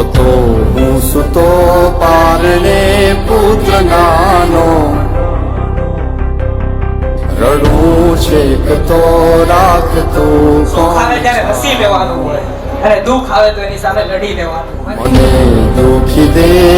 હતો હું સુતો પારણે પુત્ર નાનો. રડું છે તો રાખતું અને દુઃખ આવે તો એની સામે લડી લેવાનું. મને દુખી દેખી